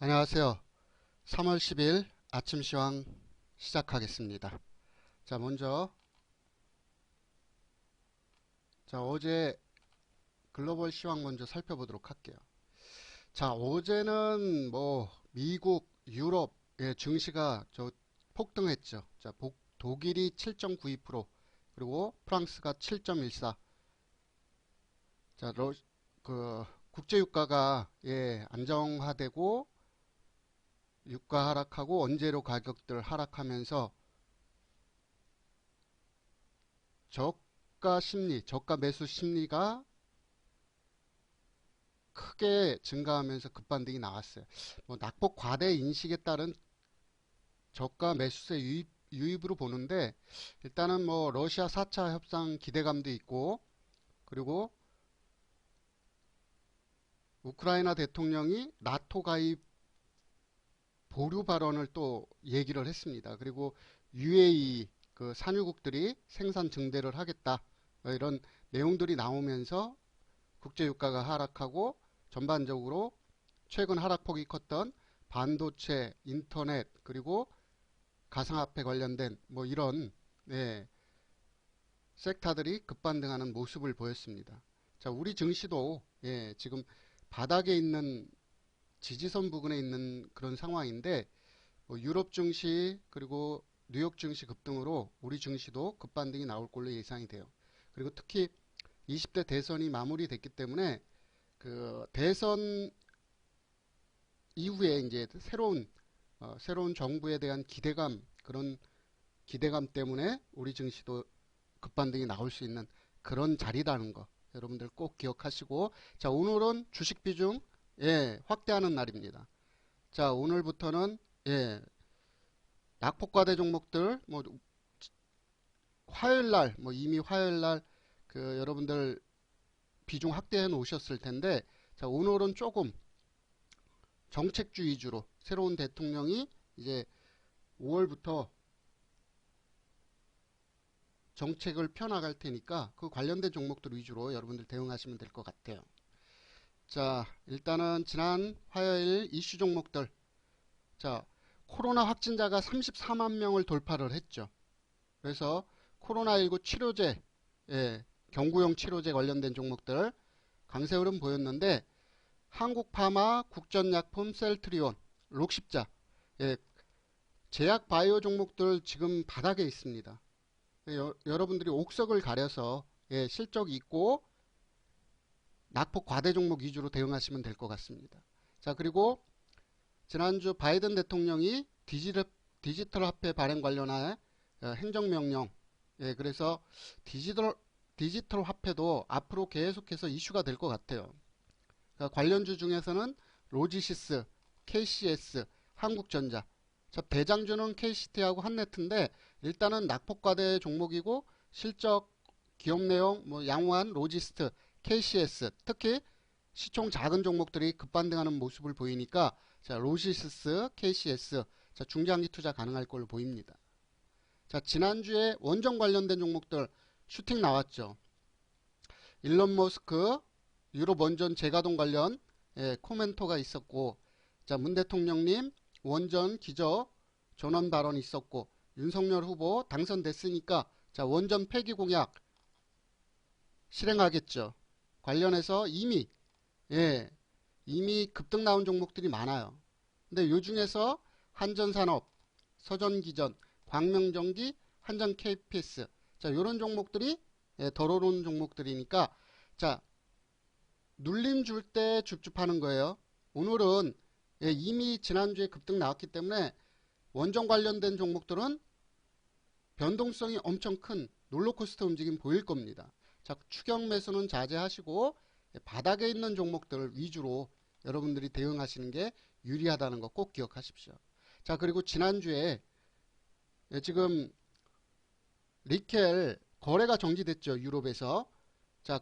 안녕하세요. 3월 10일 아침 시황 시작하겠습니다. 자, 먼저 자, 어제 글로벌 시황 먼저 살펴보도록 할게요. 자, 어제는 뭐 미국, 유럽의 증시가 저 폭등했죠. 자, 복, 독일이 7.92% 그리고 프랑스가 7.14. 자, 러, 그 국제 유가가 예, 안정화되고 유가 하락하고 원재료 가격들 하락하면서 저가 심리, 저가 매수 심리가 크게 증가하면서 급반등이 나왔어요. 뭐 낙폭 과대 인식에 따른 저가 매수세 유입, 유입으로 보는데 일단은 뭐 러시아 4차 협상 기대감도 있고 그리고 우크라이나 대통령이 나토 가입 보류 발언을 또 얘기를 했습니다. 그리고 UAE 그 산유국들이 생산 증대를 하겠다 이런 내용들이 나오면서 국제 유가가 하락하고 전반적으로 최근 하락폭이 컸던 반도체, 인터넷 그리고 가상화폐 관련된 뭐 이런 네, 섹터들이 급반등하는 모습을 보였습니다. 자, 우리 증시도 예, 지금 바닥에 있는 지지선 부근에 있는 그런 상황인데 뭐 유럽 증시 그리고 뉴욕 증시 급등으로 우리 증시도 급반등이 나올 걸로 예상이 돼요. 그리고 특히 20대 대선이 마무리됐기 때문에 그 대선 이후에 이제 새로운 어, 새로운 정부에 대한 기대감 그런 기대감 때문에 우리 증시도 급반등이 나올 수 있는 그런 자리라는 거 여러분들 꼭 기억하시고 자 오늘은 주식 비중 예, 확대하는 날입니다. 자, 오늘부터는 예, 낙폭과대 종목들 뭐 화요일 날, 뭐 이미 화요일 날 그 여러분들 비중 확대해 놓으셨을 텐데 자, 오늘은 조금 정책주 위주로 새로운 대통령이 이제 5월부터 정책을 펴나갈 테니까 그 관련된 종목들 위주로 여러분들 대응하시면 될 것 같아요. 자, 일단은 지난 화요일 이슈 종목들. 자, 코로나 확진자가 34만 명을 돌파를 했죠. 그래서 코로나19 치료제, 예, 경구용 치료제 관련된 종목들 강세 흐름 보였는데 한국파마, 국전약품, 셀트리온, 록십자, 예, 제약 바이오 종목들 지금 바닥에 있습니다. 예, 여, 러분들이 옥석을 가려서 예, 실적 있고 낙폭 과대 종목 위주로 대응하시면 될 것 같습니다. 자, 그리고 지난주 바이든 대통령이 디지털, 디지털 화폐 발행 관련한 어, 행정명령, 예, 그래서 디지털, 디지털 화폐도 앞으로 계속해서 이슈가 될 것 같아요. 그러니까 관련주 중에서는 로지시스, KCS, 한국전자, 자, 대장주는 KCT하고 한네트인데 일단은 낙폭과대 종목이고 실적 기업 내용 뭐 양호한 로지스트 KCS 특히 시총 작은 종목들이 급반등하는 모습을 보이니까 자 로시스스, KCS 자 중장기 투자 가능할 걸로 보입니다. 자 지난주에 원전 관련된 종목들 슈팅 나왔죠. 일론 머스크 유럽 원전 재가동 관련 예, 코멘토가 있었고 자 문 대통령님 원전 기저 전원 발언 있었고 윤석열 후보 당선됐으니까 자 원전 폐기 공약 실행하겠죠. 관련해서 이미 예 이미 급등 나온 종목들이 많아요. 근데 요 중에서 한전산업, 서전기전, 광명전기, 한전 KPS 자 요런 종목들이 예, 덜 오른 종목들이니까 자 눌림 줄 때 줍줍하는 거예요. 오늘은 예, 이미 지난주에 급등 나왔기 때문에 원전 관련된 종목들은 변동성이 엄청 큰 롤러코스터 움직임 보일 겁니다. 자, 추경 매수는 자제하시고 바닥에 있는 종목들 위주로 여러분들이 대응하시는 게 유리하다는 거 꼭 기억하십시오. 자, 그리고 지난주에 예, 지금 니켈 거래가 정지됐죠. 유럽에서. 자,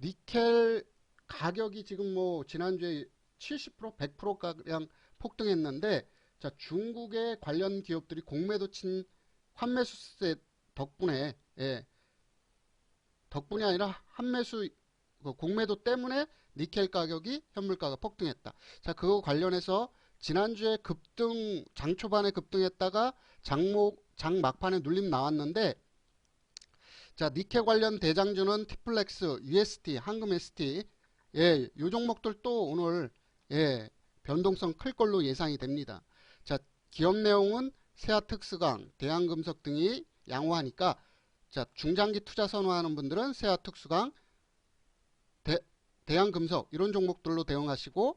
니켈 가격이 지금 뭐 지난주에 70% 100%가량 폭등했는데 자, 중국의 관련 기업들이 공매도 친 환매수세 덕분에 예, 덕분이 아니라 한매수 그 공매도 때문에 니켈 가격이 현물가가 폭등했다. 자, 그거 관련해서 지난주에 급등 장 초반에 급등했다가 장목 장 막판에 눌림 나왔는데 자 니케 관련 대장주는 티플렉스, UST, 황금 ST 예, 요 종목들 또 오늘 예, 변동성 클 걸로 예상이 됩니다. 자 기업 내용은 세아특수강, 대한금속 등이 양호하니까 자 중장기 투자 선호하는 분들은 세아특수강, 대, 대한금속 이런 종목들로 대응하시고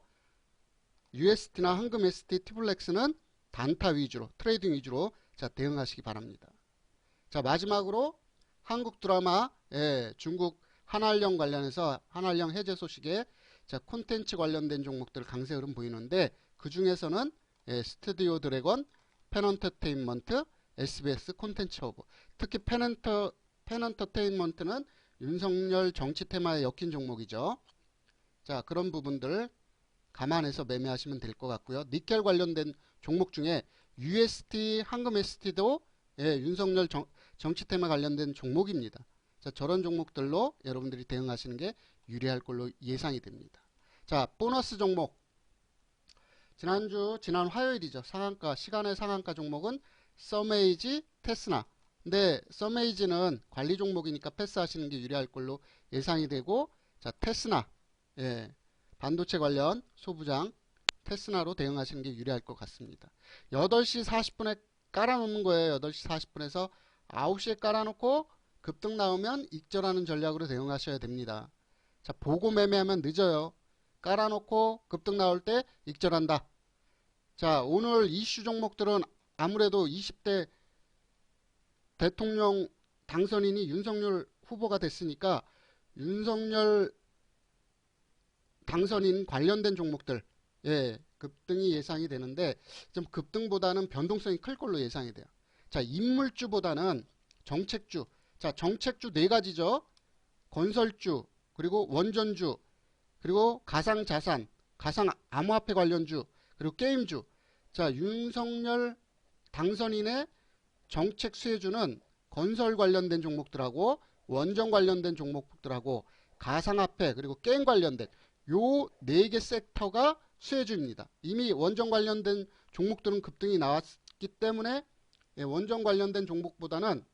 UST나 황금 ST, 티플렉스는 단타 위주로 트레이딩 위주로 자 대응하시기 바랍니다. 자 마지막으로 한국 드라마 예, 중국 한알령 관련해서 한알령 해제 소식에 자 콘텐츠 관련된 종목들 강세 흐름 보이는데 그 중에서는 예, 스튜디오 드래곤, 펜언터테인먼트, SBS 콘텐츠 허브 특히 펜언터 펜언터테인먼트는 윤석열 정치 테마에 엮인 종목이죠. 자 그런 부분들 감안해서 매매하시면 될 것 같고요. 니켈 관련된 종목 중에 UST, 황금 ST도 예, 윤석열 정, 정치 테마 관련된 종목입니다. 자, 저런 종목들로 여러분들이 대응하시는 게 유리할 걸로 예상이 됩니다. 자, 보너스 종목. 지난주, 지난 화요일이죠. 상한가, 시간의 상한가 종목은 서메이지, 테스나. 근데 서메이지는 관리 종목이니까 패스하시는 게 유리할 걸로 예상이 되고, 자, 테스나. 예, 반도체 관련 소부장, 테스나로 대응하시는 게 유리할 것 같습니다. 8시 40분에 깔아놓는 거예요. 8시 40분에서 9시에 깔아놓고 급등 나오면 익절하는 전략으로 대응하셔야 됩니다. 자, 보고 매매하면 늦어요. 깔아놓고 급등 나올 때 익절한다. 자, 오늘 이슈 종목들은 아무래도 20대 대통령 당선인이 윤석열 후보가 됐으니까 윤석열 당선인 관련된 종목들 예, 급등이 예상이 되는데 좀 급등보다는 변동성이 클 걸로 예상이 돼요. 자, 인물주보다는 정책주. 자, 정책주 네 가지죠. 건설주, 그리고 원전주, 그리고 가상자산, 가상암호화폐 관련주, 그리고 게임주. 자, 윤석열 당선인의 정책 수혜주는 건설 관련된 종목들하고 원전 관련된 종목들하고 가상화폐 그리고 게임 관련된 요 네 개 섹터가 수혜주입니다. 이미 원전 관련된 종목들은 급등이 나왔기 때문에 예, 원전 관련된 종목보다는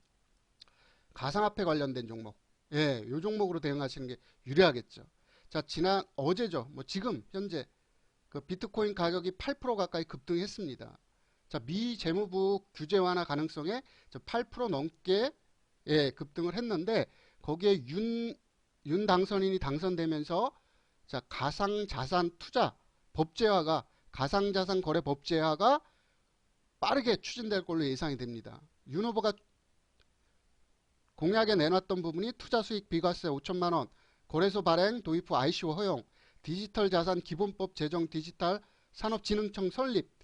가상화폐 관련된 종목, 예, 요 종목으로 대응하시는 게 유리하겠죠. 자, 지난 어제죠. 뭐 지금 현재 그 비트코인 가격이 8% 가까이 급등했습니다. 자, 미 재무부 규제 완화 가능성에 8% 넘게 예, 급등을 했는데 거기에 윤, 윤 당선인이 당선되면서 자, 가상자산 투자 법제화가 가상자산 거래 법제화가 빠르게 추진될 걸로 예상이 됩니다. 윤 후보가 공약에 내놨던 부분이 투자 수익 비과세 5천만 원, 거래소 발행 도입 후 ICO 허용, 디지털 자산 기본법 제정 디지털 산업진흥청 설립,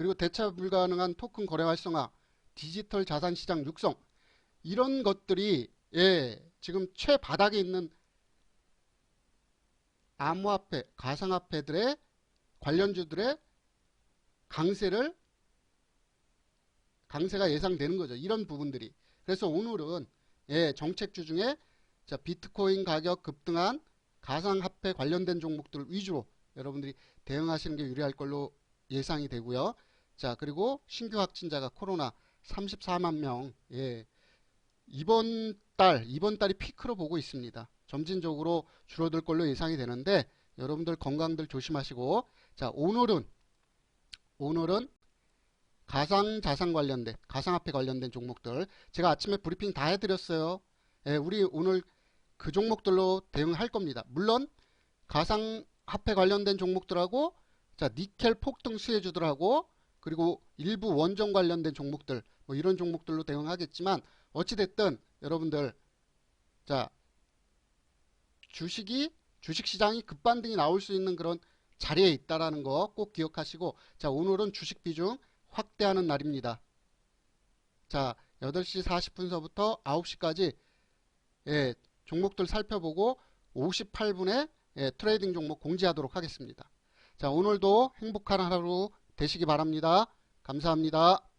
그리고 대차 불가능한 토큰 거래 활성화, 디지털 자산 시장 육성 이런 것들이 예, 지금 최바닥에 있는 암호화폐, 가상화폐들의 관련주들의 강세를 강세가 예상되는 거죠. 이런 부분들이. 그래서 오늘은 예, 정책주 중에 자, 비트코인 가격 급등한 가상화폐 관련된 종목들 위주로 여러분들이 대응하시는 게 유리할 걸로 예상이 되고요. 자, 그리고 신규 확진자가 코로나 34만 명. 예. 이번 달, 이번 달이 피크로 보고 있습니다. 점진적으로 줄어들 걸로 예상이 되는데 여러분들 건강들 조심하시고 자, 오늘은 오늘은 가상 자산 관련된 가상화폐 관련된 종목들 제가 아침에 브리핑 다 해드렸어요. 예, 우리 오늘 그 종목들로 대응할 겁니다. 물론 가상화폐 관련된 종목들하고 자 니켈 폭등 수혜주들하고 그리고 일부 원전 관련된 종목들 뭐 이런 종목들로 대응하겠지만 어찌됐든 여러분들 자 주식이 주식시장이 급반등이 나올 수 있는 그런 자리에 있다라는 거 꼭 기억하시고 자 오늘은 주식 비중 확대하는 날입니다. 자, 8시 40분서부터 9시까지 예, 종목들 살펴보고 58분에 예, 트레이딩 종목 공지하도록 하겠습니다. 자, 오늘도 행복한 하루 되시기 바랍니다. 감사합니다.